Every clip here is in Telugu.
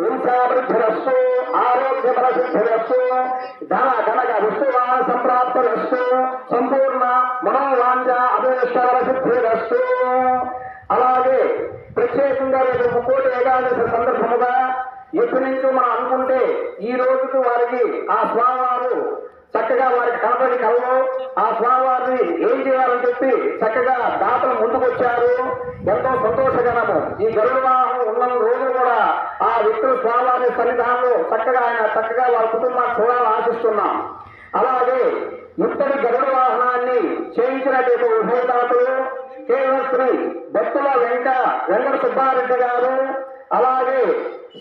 హింసావృద్ధిరస్సు ఆరోగ్యపరసిద్ధిరస్సు ధన కనక విష్ణువాన సంప్రాప్తిరస్సు సంపూర్ణ మనోవాంఛ అభిష్టవర సిద్ధిరస్సు అలాగే ప్రత్యేకంగా రేపు ముక్కోటి ఏకాదశి సందర్భముగా ఎప్పటి నుంచో మనం అనుకుంటే ఈ రోజుకు వారికి ఆ స్వామివారు చక్కగా వారికి కనపడి కలలో ఆ స్వామివారిని ఏం చేయాలని చెప్పి చక్కగా దాతలు ముందుకొచ్చారు. ఎంతో సంతోషకరము. ఈ గరుడ వ్యక్తుల స్వామివారి సన్నిధానంలో చక్కగా ఆయన చక్కగా వారి కుటుంబాన్ని చూడాలని ఆశిస్తున్నాం. అలాగే ఇంతటి గరుడ వాహనాన్ని చేయించినటువంటి ఉభయదాతలు కేవలం శ్రీ భక్తుల వెంక వెంకట సుబ్బారెడ్డి గారు అలాగే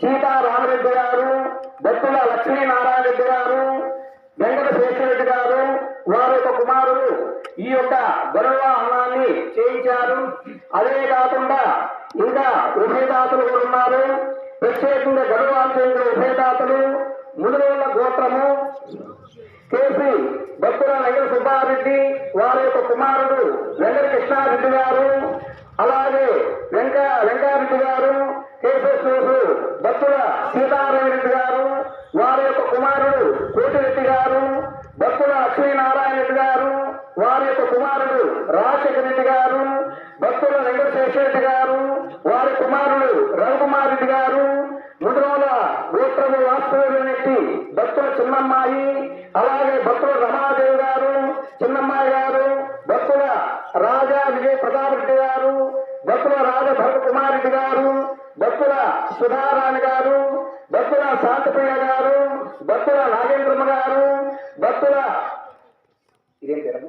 సీతారామరెడ్డి గారు భక్తుల లక్ష్మీనారాయణ రెడ్డి గారు వెంకట శేషరెడ్డి గారు వారి యొక్క కుమారులు ఈ యొక్క గరుడ వాహనాన్ని చేయించారు. అదే కాకుండా ఇంకా ఉభయదాతలు కూడా ఉన్నారు? ప్రత్యేకంగా గరుడ వాహనం ఉభయదాతలు ముదురోళ్ళ గోత్రము కేసి భక్తుల వెంకట సుబ్బారెడ్డి వారి యొక్క కుమారుడు వెంకట కృష్ణారెడ్డి గారు అలాగే వెంక వెంకారెడ్డి గారు కేశేశ్వరు భక్తుల సీతారామరెడ్డి గారు వారి యొక్క కుమారుడు కోటిరెడ్డి గారు భక్తుల లక్ష్మీనారాయణ రెడ్డి గారు వారి యొక్క కుమారుడు రాజశేఖర రెడ్డి గారు భక్తుల వెంకటశేషరెడ్డి గారు వారి కుమారుడు రవికుమార్ రెడ్డి గారు ముద్రోల గోత్రము వాస్తవ్యులనెట్టి భక్తుల చిన్నమ్మాయి అలాగే భక్తుల రమాదేవి గారు చిన్నమ్మాయి గారు భక్తుల రాజా విజయ ప్రతాప్ రెడ్డి గారు భక్తుల రాజ భరత కుమార్ రెడ్డి గారు భక్తుల సుధారాణి గారు భక్తుల శాంతప్రియ గారు భక్తుల నాగేంద్రమ్మ గారు భక్తుల ఇదేం.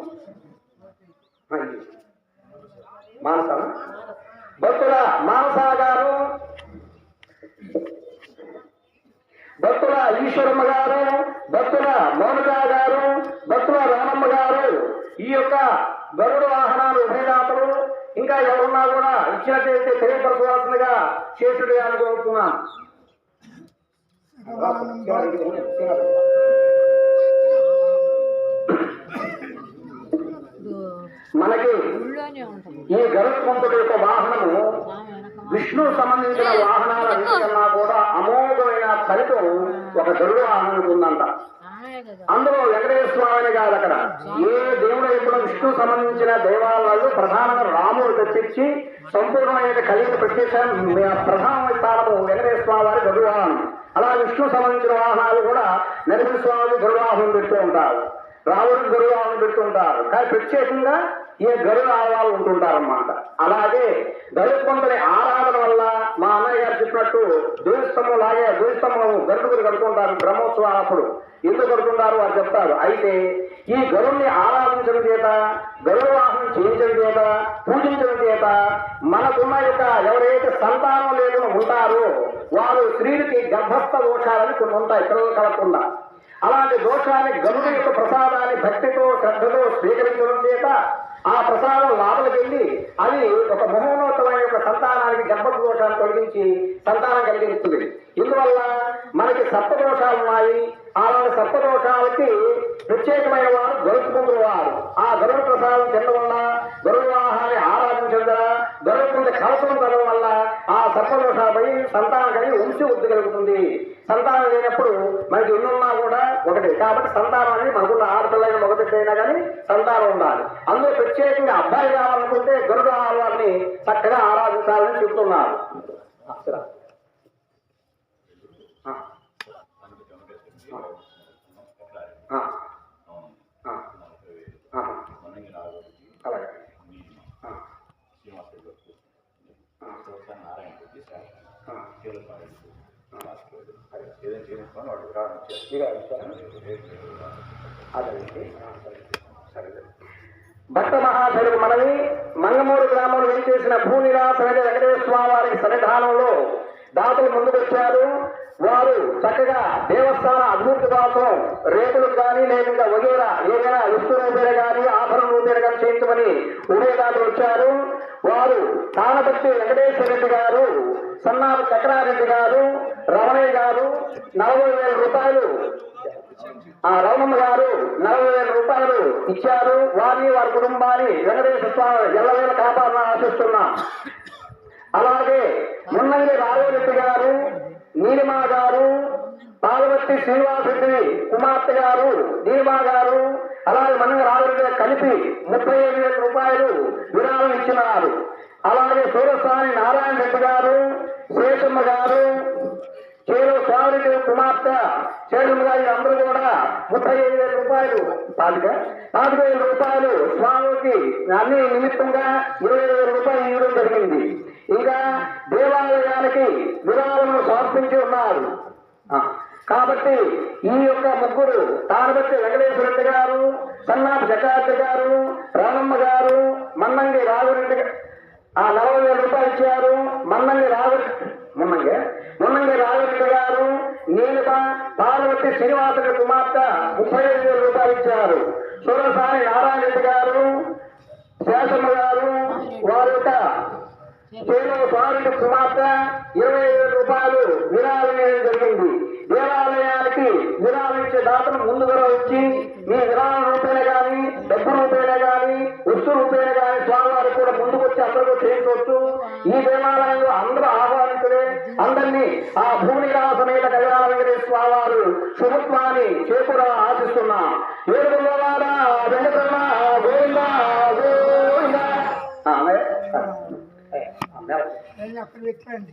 మానస. భక్తుల మానస గారు భక్తుల ఈశ్వరమ్మ గారు భక్తుల మౌనిక గారు భక్తుల రామమ్మ గారు ఈ యొక్క గరుడ వాహనాలు ఉభయదాతలు ఇంకా ఎవరున్నా కూడా ఇచ్చినట్టయితే తెలియపరచవలసిందిగా శేషుడు అని కోరుతున్నాను మనకి ఈ గరుత్మంతుడి యొక్క వాహనము విష్ణు సంబంధించిన వాహనాలన్నిటికన్నా కూడా అమోఘమైన ఫలితం ఒక గరుడ వాహనానికి ఉందంట అందులో వెంకటేశ్వర స్వామిని కాదు అక్కడ ఏ దేవుడు ఎప్పుడు విష్ణు సంబంధించిన దేవాలయాలు ప్రధానంగా రాముడు తెప్పించి సంపూర్ణమైన కలిగిన ప్రత్యక్ష ప్రధాన స్థానము వెంకటేశ్వర స్వామి వారి గరుడ వాహనం అలా విష్ణు సంబంధించిన వాహనాలు కూడా నరసింహ స్వామి గరుడ వాహనం పెడుతూ ఉంటారు. రాముడికి గరుడ వాహనం పెడుతుంటారు కానీ ప్రత్యేకంగా ఈ గరుడ ఆవాలు ఉంటుంటారన్నమాట. అలాగే గరుత్మంతుని ఆరాధన వల్ల మా అన్నయ్య గారు చెప్పినట్టు దేవస్తంభం లాగే దేవస్తంభం గరుడుగురు కడుతుంటారు బ్రహ్మోత్సవాలప్పుడు ఎందుకు కడుతుంటారు వారు చెప్తారు. అయితే ఈ గరుణ్ణి ఆరాధించడం చేత గరుడ వాహనం చేయించడం చేత పూజించడం చేత మనకున్న యొక్క ఎవరైతే సంతానం లేకుండా ఉంటారో వారు స్త్రీలకి గర్భస్థ దోషాలని కొన్ని ఉంటాయి పిల్లలు కలగకుండా. అలాంటి దోషాన్ని గరుడు యొక్క ప్రసాదాన్ని భక్తితో శ్రద్ధతో స్వీకరించడం చేత ఆ ప్రసాదం లోపలికి వెళ్ళి అది ఒక మహోన్నతమైన యొక్క సంతానానికి గర్భ దోషాన్ని తొలగించి సంతానం కలిగిస్తుంది ఇందువల్ల మనకి సప్తదోషాలు ఉన్నాయి. అలాంటి సప్తదోషాలకి ప్రత్యేకమైన వారు గరుత్మంతులు వారు. ఆ గరుడు ప్రసాదం తినడం వల్ల గరుడు వాహాన్ని ఆరాధించడం ద్వారా గరుడు కలసం తరడం వల్ల సర్పదోషాలపై సంతానం కలిగి వంశ వృద్ధి కలుగుతుంది. సంతానం లేనప్పుడు మనకి ఎన్నున్నా కూడా ఒకటి. కాబట్టి సంతానం అనేది మనకున్న ఆడపిల్లగా మగబిడ్డైనా కానీ సంతానం ఉండాలి. అందులో ప్రత్యేకంగా అబ్బాయి కావాలనుకుంటే గరుడు ఆహారాన్ని చక్కగా ఆరాధించాలని చెబుతున్నారు. అక్షరా. ఆ. ఆ. ఆ. ఆ. అలాగే ఆ. ఆ. ఆ. ఇక ఇస్తారా? అదండి సరే భక్త మహాశయులకు మనవి మంగమూరు గ్రామంలో వేచేసిన భూ నివాసమైన వెంకటేశ్వర స్వామి వారికి సన్నిధానంలో దాతలు ముందుకొచ్చారు వారు చక్కగా దేవస్థాన అభివృద్ధి కోసం రేకులు కానీ లేదా వగేరా ఏదైనా విష్ణు రూపేణ కానీ ఆభరణ రూపేణ కానీ చేయించమని ఉభయదాతలు వచ్చారు. వారు తానపట్టి వెంకటేశ్వర రెడ్డి గారు సన్నాపు చక్రారెడ్డి గారు రమణయ్య గారు నలభై వేల రూపాయలు. ఆ రమణమ్మ గారు నలభై వేల రూపాయలు ఇచ్చారు. వారిని వారి కుటుంబాన్ని వెంకటేశ్వర స్వామి ఎల్లవేళ కాపాడాలని ఆశిస్తున్నాం. అలాగే మున్నంగి రాఘవరెడ్డి గారు నీలిమా గారు పార్వతి శ్రీనివాసరెడ్డి కుమార్తె గారు నీలిమా గారు అలాగే మన కలిపి ముప్పై ఐదు వేల రూపాయలు విరాళం ఇచ్చినారు. అలాగే సూరస్వామి నారాయణ రెడ్డి గారు శేషమ్మ గారు చేరు స్వామిరెడ్డి కుమార్తె చేరుమ్మ గారి అందరూ కూడా ముప్పై ఐదు వేల రూపాయలు. పాతిక? నాలుగు వేల రూపాయలు స్వామికి అన్ని నిమిత్తంగా ఇరవై వేల రూపాయలు ఇవ్వడం జరిగింది. ఇంకా దేవాలయానికి విరాళములు సమర్పించి ఉన్నారు. కాబట్టి ఈ యొక్క ముగ్గురు తానబట్టి వెంకటేశ్వరరెడ్డి గారు సన్నాపు జకార్తి గారు రామమ్మ గారు మన్నంగి రాఘురెడ్డి ఆ నలభై వేల రూపాయలు ఇచ్చారు. మన్నంగి రాఘు మున్నంగి? మున్నంగి రాఘురెడ్డి గారు నేను పార్వతి శ్రీనివాసరెడ్డి కుమార్తె ముప్పై ఐదు వేల రూపాయలు ఇచ్చారు. సూరసాని నారాయణ రెడ్డి గారు శేషమ్మ గారు వారి యొక్క చేలో స్వామి కుమార్తె ఇరవై ఐదు వేల రూపాయలు విరాళం జరిగింది. దేవాలయానికి విరాళం ఇచ్చే దాతను ముందుగా వచ్చి మీ విరాళం రూపేణ గాని డబ్బు రూపేణ గాని వస్తు రూపేణ గాని స్వామివారు కూడా ముందుకు వచ్చి అందరూ చేయించవచ్చు. ఈ దేవాలయంలో అందరూ ఆహ్వానితులే అందరినీ ఆ భూమి సమేత కళ్యాణ వెంకటేశ్వర స్వామి వారు శుభత్వాన్ని చేకూరా ఆశిస్తున్నా. ఏడుగులవాడ వెంకటరమణ? గోవింద? గోవింద? పెట్టండి